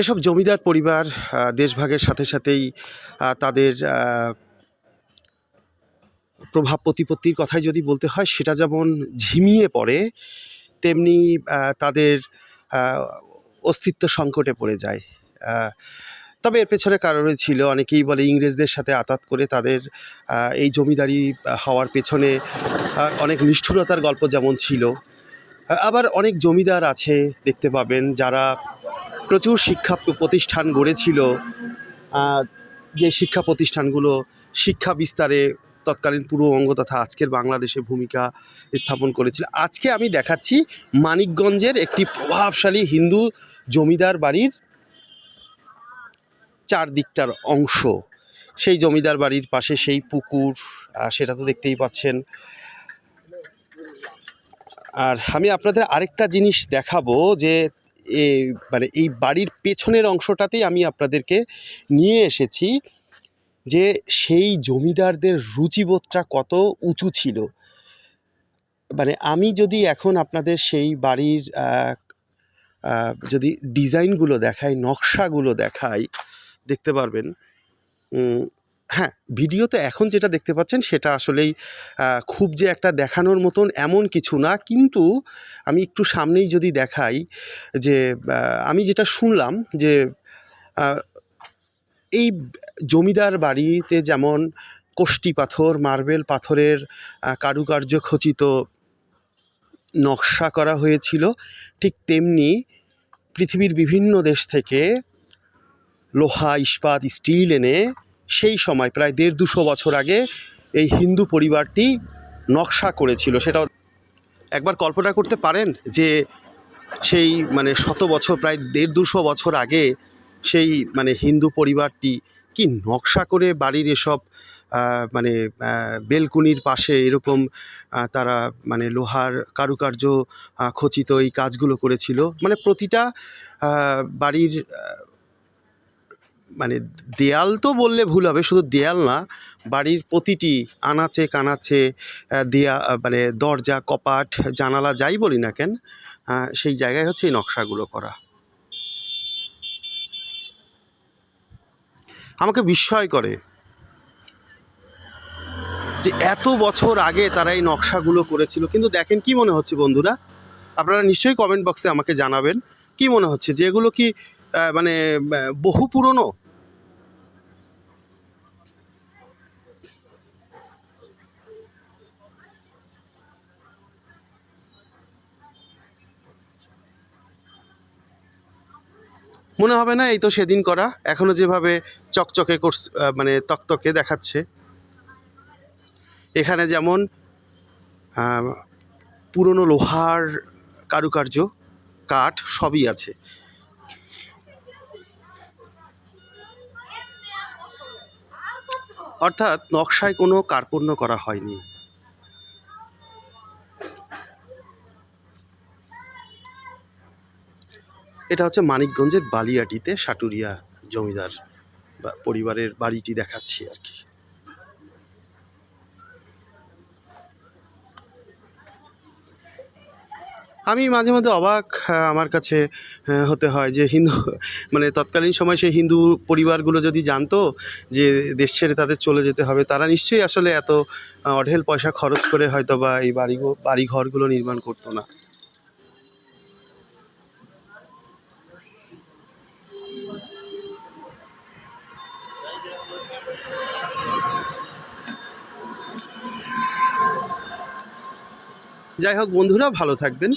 এসব জমিদার পরিবার দেশভাগের সাথে সাথেই তাদের প্রভাব প্রতিপত্তির কথাই যদি বলতে হয়, সেটা যেমন ঝিমিয়ে পড়ে, তেমনি তাদের অস্তিত্ব সংকটে পড়ে যায়। তবে এর পেছনে কারণে ছিল, অনেকেই বলে ইংরেজদের সাথে আতাত করে তাদের এই জমিদারি হওয়ার পেছনে অনেক নিষ্ঠুরতার গল্প যেমন ছিল। আবার অনেক জমিদার আছে, দেখতে পাবেন, যারা প্রচুর শিক্ষা প্রতিষ্ঠান গড়েছিল। যে শিক্ষা প্রতিষ্ঠানগুলো শিক্ষা বিস্তারে তৎকালীন পূর্ববঙ্গ তথা আজকের বাংলাদেশে ভূমিকা স্থাপন করেছিল। আজকে আমি দেখাচ্ছি মানিকগঞ্জের একটি প্রভাবশালী হিন্দু জমিদার বাড়ির চারদিকটার অংশ। সেই জমিদার বাড়ির পাশে সেই পুকুর সেটা তো দেখতেই পাচ্ছেন। আর আমি আপনাদের আরেকটা জিনিস দেখাবো যে এ মানে এই বাড়ির পেছনের অংশটাতেই আমি আপনাদেরকে নিয়ে এসেছি যে সেই জমিদারদের রুচিবোধটা কত উঁচু ছিল। মানে আমি যদি এখন আপনাদের সেই বাড়ির যদি ডিজাইনগুলো দেখাই, নকশাগুলো দেখাই, দেখতে পারবেন হ্যাঁ ভিডিওতে এখন যেটা দেখতে পাচ্ছেন সেটা আসলেই খুব যে একটা দেখানোর মতন এমন কিছু না। কিন্তু আমি একটু সামনেই যদি দেখাই যে আমি যেটা শুনলাম যে এই জমিদার বাড়িতে যেমন কোষ্টি পাথর, মার্বেল পাথরের কারুকার্য খচিত নকশা করা হয়েছিল, ঠিক তেমনি পৃথিবীর বিভিন্ন দেশ থেকে লোহা, ইস্পাত, স্টিল এনে সেই সময়, প্রায় দেড় দুশো বছর আগে এই হিন্দু পরিবারটি নকশা করেছিল। সেটাও একবার কল্পনা করতে পারেন যে সেই মানে শত বছর, প্রায় দেড় দুশো বছর আগে সেই মানে হিন্দু পরিবারটি কি নকশা করে বাড়ির এসব মানে বেলকুনির পাশে এরকম তারা মানে লোহার কারুকার্য খচিত এই কাজগুলো করেছিল। মানে প্রতিটা বাড়ির মানে দেয়াল তো বললে ভুল হবে, শুধু দেয়াল না, বাড়ির প্রতিটি আনাচে কানাচে দেয়া মানে দরজা, কপাট, জানালা যাই বলি না কেন সেই জায়গায় হচ্ছে এই নকশাগুলো করা। আমাকে বিস্ময় করে যে এত বছর আগে তারা এই নকশাগুলো করেছিল, কিন্তু দেখেন কি মনে হচ্ছে বন্ধুরা? আপনারা নিশ্চয়ই কমেন্ট বক্সে আমাকে জানাবেন, কি মনে হচ্ছে যে এগুলো কি মানে বহু পুরনো? মনে হবে না, এই তো সেদিন করা। এখনও যেভাবে চকচকে করস মানে তকতকে দেখাচ্ছে। এখানে যেমন পুরনো লোহার কারুকার্য, কাঠ সবই আছে। অর্থাৎ নকশায় কোনো কার্পণ্য করা হয়নি। এটা হচ্ছে মানিকগঞ্জের বালিয়াটিতে সাটুরিয়া জমিদার বা পরিবারের বাড়িটি দেখাচ্ছি আর কি। আমি মাঝে মধ্যে অবাক আমার কাছে হতে হয় যে হিন্দু মানে তৎকালীন সময় সেই হিন্দু পরিবারগুলো যদি জানতো যে দেশ ছেড়ে তাদের চলে যেতে হবে, তারা নিশ্চয়ই আসলে এত অঢেল পয়সা খরচ করে হয়তো বা এই বাড়ি বাড়ি ঘরগুলো নির্মাণ করতো না। যাই হোক বন্ধুরা ভালো থাকবেন।